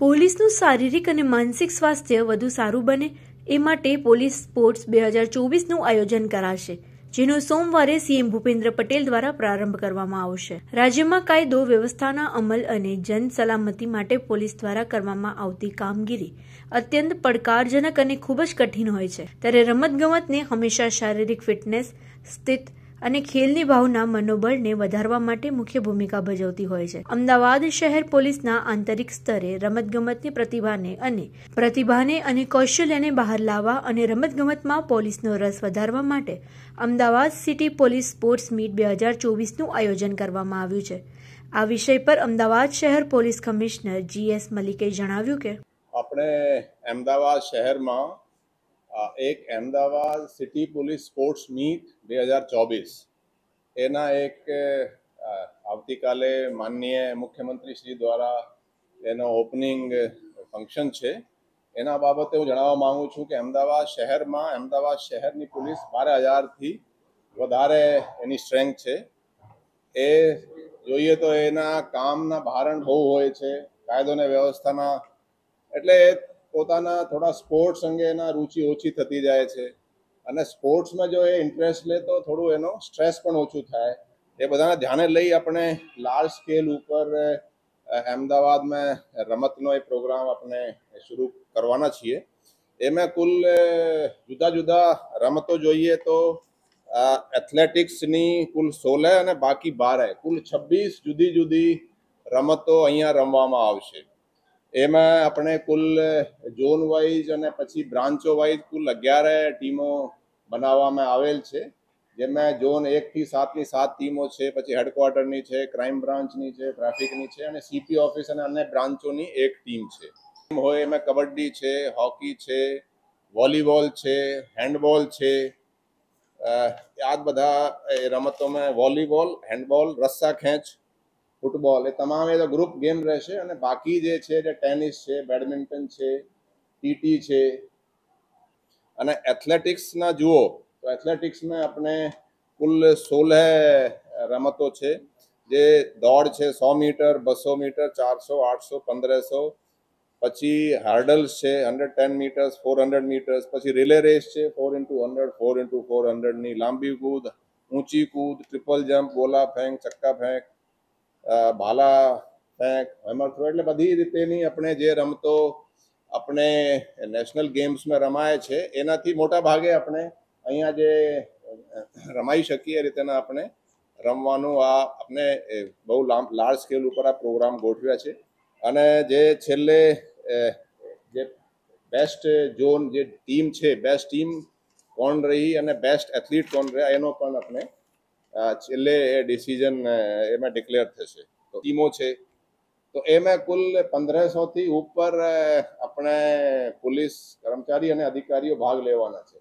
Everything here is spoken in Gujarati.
પોલીસનું શારીરિક અને માનસિક સ્વાસ્થ્ય વધુ સારું બને એ માટે પોલીસ સ્પોર્ટ્સ બે હજાર ચોવીસનું આયોજન કરાશે, જેનો સોમવારે સીએમ ભૂપેન્દ્ર પટેલ દ્વારા પ્રારંભ કરવામાં આવશે. રાજ્યમાં કાયદો વ્યવસ્થાના અમલ અને જન સલામતી માટે પોલીસ દ્વારા કરવામાં આવતી કામગીરી અત્યંત પડકારજનક અને ખૂબ જ કઠિન હોય છે. ત્યારે રમતગમતને હંમેશા શારીરિક ફિટનેસ, સ્થિત અને ખેલની ભાવના મનોબળને વધારવા માટે મુખ્ય ભૂમિકા ભજવતી હોય છે. અમદાવાદ શહેર પોલીસના આંતરિક સ્તરે રમતગમતની પ્રતિભાને અને પ્રતિભાને અને કૌશલ્યને બહાર લાવવા અને રમતગમતમાં પોલીસનો રસ વધારવા માટે Ahmedabad city police sports meet બે હજાર ચોવીસનું આયોજન કરવામાં આવ્યું છે. આ વિષય પર અમદાવાદ શહેર પોલીસ કમિશનર જી એસ મલિકે જણાવ્યું કે આપણે અમદાવાદ શહેરમાં એક Ahmedabad city police sports meet બે હજાર ચોવીસ. એના એક આવતીકાલે માનનીય મુખ્યમંત્રી શ્રી દ્વારા એનો ઓપનિંગ ફંક્શન છે. એના બાબતે હું જણાવવા માગું છું કે અમદાવાદ શહેરમાં, અમદાવાદ શહેરની પોલીસ બાર હજારથી વધારે એની સ્ટ્રેન્થ છે. એ જોઈએ તો એના કામના ભારણ બહુ હોય છે, કાયદો અને વ્યવસ્થાના. એટલે પોતાના થોડા સ્પોર્ટ્સ અંગે એના રુચિ ઓછી થતી જાય છે. અને સ્પોર્ટ્સમાં જો એ ઇન્ટરેસ્ટ લે તો થોડું એનો સ્ટ્રેસ પણ ઓછું થાય. એ બધાને ધ્યાને લઈ આપણે લાર્જ સ્કેલ ઉપર અમદાવાદમાં રમતનો એ પ્રોગ્રામ આપણે શરૂ કરવાના છીએ. એમાં કુલ જુદા જુદા રમતો જોઈએ તો એથ્લેટિક્સની કુલ સોળે અને બાકી બારે, કુલ છવ્વીસ જુદી જુદી રમતો અહીંયા રમવામાં આવશે. એમાં આપણે કુલ ઝોન વાઇઝ અને પછી બ્રાન્ચો વાઇઝ કુલ અગિયાર ટીમો બનાવવામાં આવેલ છે. જેમાં ઝોન એકથી સાતની સાત ટીમો છે, પછી હેડક્વાર્ટરની છે ક્રાઇમ બ્રાન્ચની છે ટ્રાફિકની છે અને સીપી ઓફિસ અને અન્ય બ્રાન્ચોની એક ટીમ છે. ટીમ હોય એમાં કબડ્ડી છે, હોકી છે, વોલીબોલ છે હેન્ડબોલ છે આ બધા રમતોમાં વોલીબોલ હેન્ડબોલ રસ્સા ખેંચ ફૂટબોલ, એ તમામ એ ગ્રુપ ગેમ રહેશે અને બાકી જે છે, જે ટેનિસ છે, બેડમિન્ટન છે ટીટી છે, અને એથ્લેટિક્સના જુઓ, તો એથ્લેટિક્સમાં આપણે કુલ સોલહ રમતો છે, જે દોડ છે સો મીટર, બસો મીટર, ચારસો, આઠસો, પંદરસો, પછી હાર્ડલ્સ છે hundred ten metres four hundred metres પછી રિલે રેસ છે four into hundred four into four હંડ્રેડની લાંબી કૂદ, ઊંચી કૂદ ટ્રિપલ જમ્પ ગોલા ફેંક, ચક્કા ફેંક ભાલા ફેંક હેમર થ્રો એટલે બધી રીતેની આપણે જે રમતો આપણે નેશનલ ગેમ્સમાં રમાય છે, એનાથી મોટા ભાગે આપણે અહીંયા જે રમાઈ શકીએ રીતેના આપણે રમવાનું આ આપણે બહુ લાર્જ સ્કેલ ઉપર આ પ્રોગ્રામ ગોઠવ્યા છે. અને જે છેલ્લે જે બેસ્ટ ઝોન જે ટીમ છે બેસ્ટ ટીમ કોણ રહી અને બેસ્ટ એથ્લીટ કોણ રહ્યા એનો પણ આપણે છેલ્લે એ ડિસિઝન એમાં ડિક્લેર થશે. તો ટીમો છે. તો એમાં કુલ પંદરસોથી ઉપર આપણે પોલીસ કર્મચારી અને અધિકારીઓ ભાગ લેવાના છે.